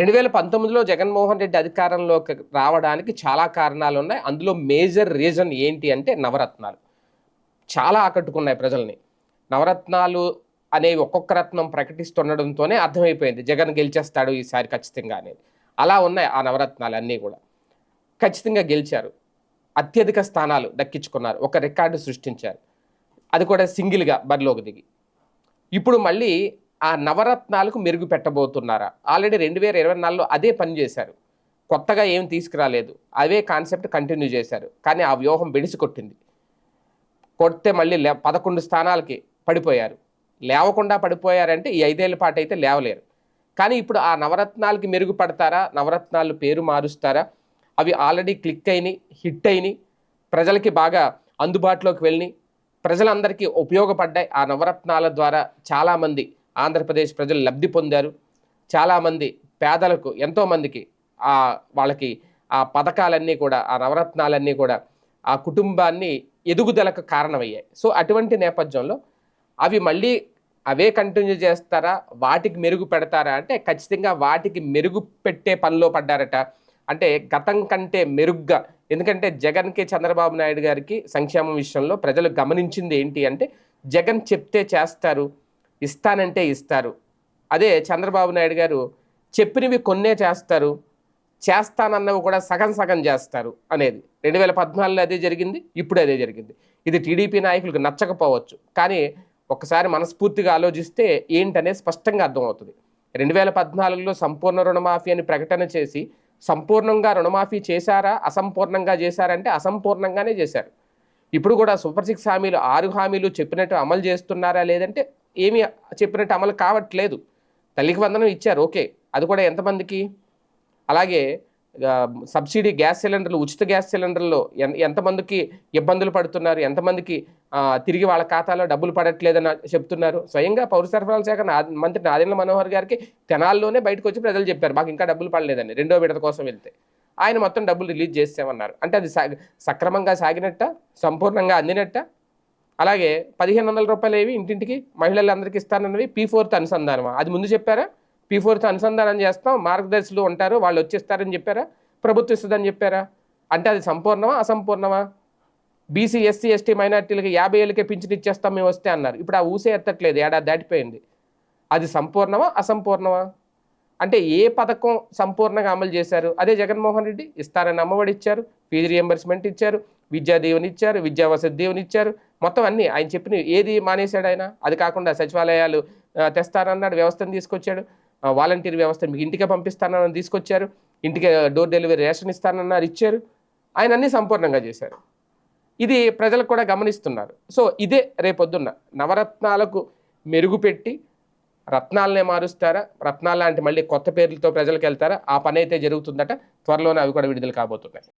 రెండు వేల పంతొమ్మిదిలో జగన్మోహన్ రెడ్డి అధికారంలోకి రావడానికి చాలా కారణాలు ఉన్నాయి. అందులో మేజర్ రీజన్ ఏంటి అంటే నవరత్నాలు. చాలా ఆకట్టుకున్నాయి ప్రజల్ని. నవరత్నాలు అనేవి ఒక్కొక్క రత్నం ప్రకటిస్తుండడంతోనే అర్థమైపోయింది. జగన్ గెలిచేస్తాడు ఈసారి ఖచ్చితంగా అనేది. అలా ఉన్నాయి ఆ నవరత్నాలు అన్నీ కూడా. ఖచ్చితంగా గెలిచారు. అత్యధిక స్థానాలు దక్కించుకున్నారు. ఒక రికార్డు సృష్టించారు. అది కూడా సింగిల్గా బరిలోకి దిగి. ఇప్పుడు మళ్ళీ ఆ నవరత్నాలకు మెరుగు పెట్టబోతున్నారా? ఆల్రెడీ రెండు వేల ఇరవై నాలుగులో అదే పని చేశారు. కొత్తగా ఏం తీసుకురాలేదు. అవే కాన్సెప్ట్ కంటిన్యూ చేశారు. కానీ ఆ వ్యూహం బెడిసి కొట్టింది కొడితే మళ్ళీ లే పదకొండు స్థానాలకి పడిపోయారు. లేవకుండా పడిపోయారంటే ఈ ఐదేళ్ళ పాటు అయితే లేవలేరు. కానీ ఇప్పుడు ఆ నవరత్నాలకి మెరుగుపడతారా నవరత్నాలు పేరు మారుస్తారా? అవి ఆల్రెడీ క్లిక్ అయినాయి హిట్ అయినాయి. ప్రజలకి బాగా అందుబాటులోకి వెళ్ళినాయి. ప్రజలందరికీ ఉపయోగపడ్డాయి. ఆ నవరత్నాల ద్వారా చాలామంది ఆంధ్రప్రదేశ్ ప్రజలు లబ్ధి పొందారు. చాలామంది పేదలకు ఎంతోమందికి ఆ వాళ్ళకి ఆ పథకాలన్నీ కూడా ఆ నవరత్నాలన్నీ కూడా ఆ కుటుంబాన్ని ఎదుగుదలకు కారణమయ్యాయి. సో అటువంటి నేపథ్యంలో అవి మళ్ళీ అవే కంటిన్యూ చేస్తారా? వాటికి మెరుగు పెడతారా? అంటే ఖచ్చితంగా వాటికి మెరుగు పెట్టే పనిలో పడ్డారట. అంటే గతం కంటే మెరుగ్గా ఎందుకంటే జగన్కి చంద్రబాబు నాయుడు గారికి సంక్షేమం విషయంలో ప్రజలు గమనించింది ఏంటి అంటే జగన్ చెప్తే చేస్తారు. ఇస్తానంటే ఇస్తారు. అదే చంద్రబాబు నాయుడు గారు చెప్పినవి కొన్నే చేస్తారు చేస్తానన్నవి కూడా సగం సగం చేస్తారు అనేది. రెండు వేల పద్నాలుగులో అదే జరిగింది ఇప్పుడు అదే జరిగింది. ఇది టీడీపీ నాయకులకు నచ్చకపోవచ్చు. కానీ ఒకసారి మనస్ఫూర్తిగా ఆలోచిస్తే ఏంటనే స్పష్టంగా అర్థమవుతుంది. రెండు వేల పద్నాలుగులో సంపూర్ణ రుణమాఫీ అని ప్రకటన చేసి సంపూర్ణంగా రుణమాఫీ చేశారా అసంపూర్ణంగా చేశారంటే అసంపూర్ణంగానే చేశారు. ఇప్పుడు కూడా సూపర్ సిక్స్ హామీలు ఆరు హామీలు చెప్పినట్టు అమలు చేస్తున్నారా లేదంటే ఏమీ చెప్పినట్టు అమలు కావట్లేదు. తల్లికి వందనం ఇచ్చారు ఓకే. అది కూడా ఎంతమందికి? అలాగే సబ్సిడీ గ్యాస్ సిలిండర్లు ఉచిత గ్యాస్ సిలిండర్లో ఎన్ ఎంతమందికి ఇబ్బందులు పడుతున్నారు? ఎంతమందికి తిరిగి వాళ్ళ ఖాతాలో డబ్బులు పడట్లేదని చెప్తున్నారు? స్వయంగా పౌర సరఫరాల శాఖ మంత్రి నాదెండ్ల మనోహర్ గారికి తెనాల్లోనే బయటకు వచ్చి ప్రజలు చెప్పారు మాకు ఇంకా డబ్బులు పడలేదని రెండో విడత కోసం వెళ్తే. ఆయన మొత్తం డబ్బులు రిలీజ్ చేసామన్నారు అంటే అది సా సక్రమంగా సాగినట్ట? సంపూర్ణంగా అందినట్ట? అలాగే పదిహేను వందల రూపాయలు ఏవి ఇంటింటికి మహిళలందరికీ ఇస్తానన్నవి పీ ఫోర్త్ అనుసంధానమా? అది ముందు చెప్పారా? పీ ఫోర్త్ అనుసంధానం చేస్తాం మార్గదర్శులు ఉంటారు వాళ్ళు వచ్చేస్తారని చెప్పారా? ప్రభుత్వం ఇస్తుందని చెప్పారా? అంటే అది సంపూర్ణమా అసంపూర్ణమా? బీసీ ఎస్సీ ఎస్టీ మైనార్టీలకి యాభై ఏళ్ళకే పింఛన్ ఇచ్చేస్తాం మేము వస్తే అన్నారు. ఇప్పుడు ఆ ఊసే ఎత్తట్లేదు ఏడాది దాటిపోయింది. అది సంపూర్ణమా అసంపూర్ణమా? అంటే ఏ పథకం సంపూర్ణంగా అమలు చేశారు? అదే జగన్మోహన్ రెడ్డి ఇస్తారని అమ్మఒడి ఇచ్చారు ఫీజు రియంబర్స్మెంట్ ఇచ్చారు విద్యా దీవెని ఇచ్చారు విద్యా వసతి దీవెని ఇచ్చారు మొత్తం అన్ని ఆయన చెప్పిన ఏది మానేశాడు ఆయన? అది కాకుండా సచివాలయాలు తెస్తారన్నాడు వ్యవస్థను తీసుకొచ్చాడు. వాలంటీర్ వ్యవస్థ మీకు ఇంటికే పంపిస్తానని తీసుకొచ్చారు. ఇంటికి డోర్ డెలివరీ రేషన్ ఇస్తానన్నారు ఇచ్చారు. ఆయన అన్నీ సంపూర్ణంగా చేశారు. ఇది ప్రజలకు కూడా గమనిస్తున్నారు. సో ఇదే రేపొద్దున్న నవరత్నాలకు మెరుగుపెట్టి రత్నాలనే మారుస్తారా? రత్నాలు లాంటి మళ్ళీ కొత్త పేర్లతో ప్రజలకు వెళ్తారా? ఆ పని అయితే జరుగుతుందట. త్వరలోనే అవి కూడా విడుదల కాబోతున్నాయి.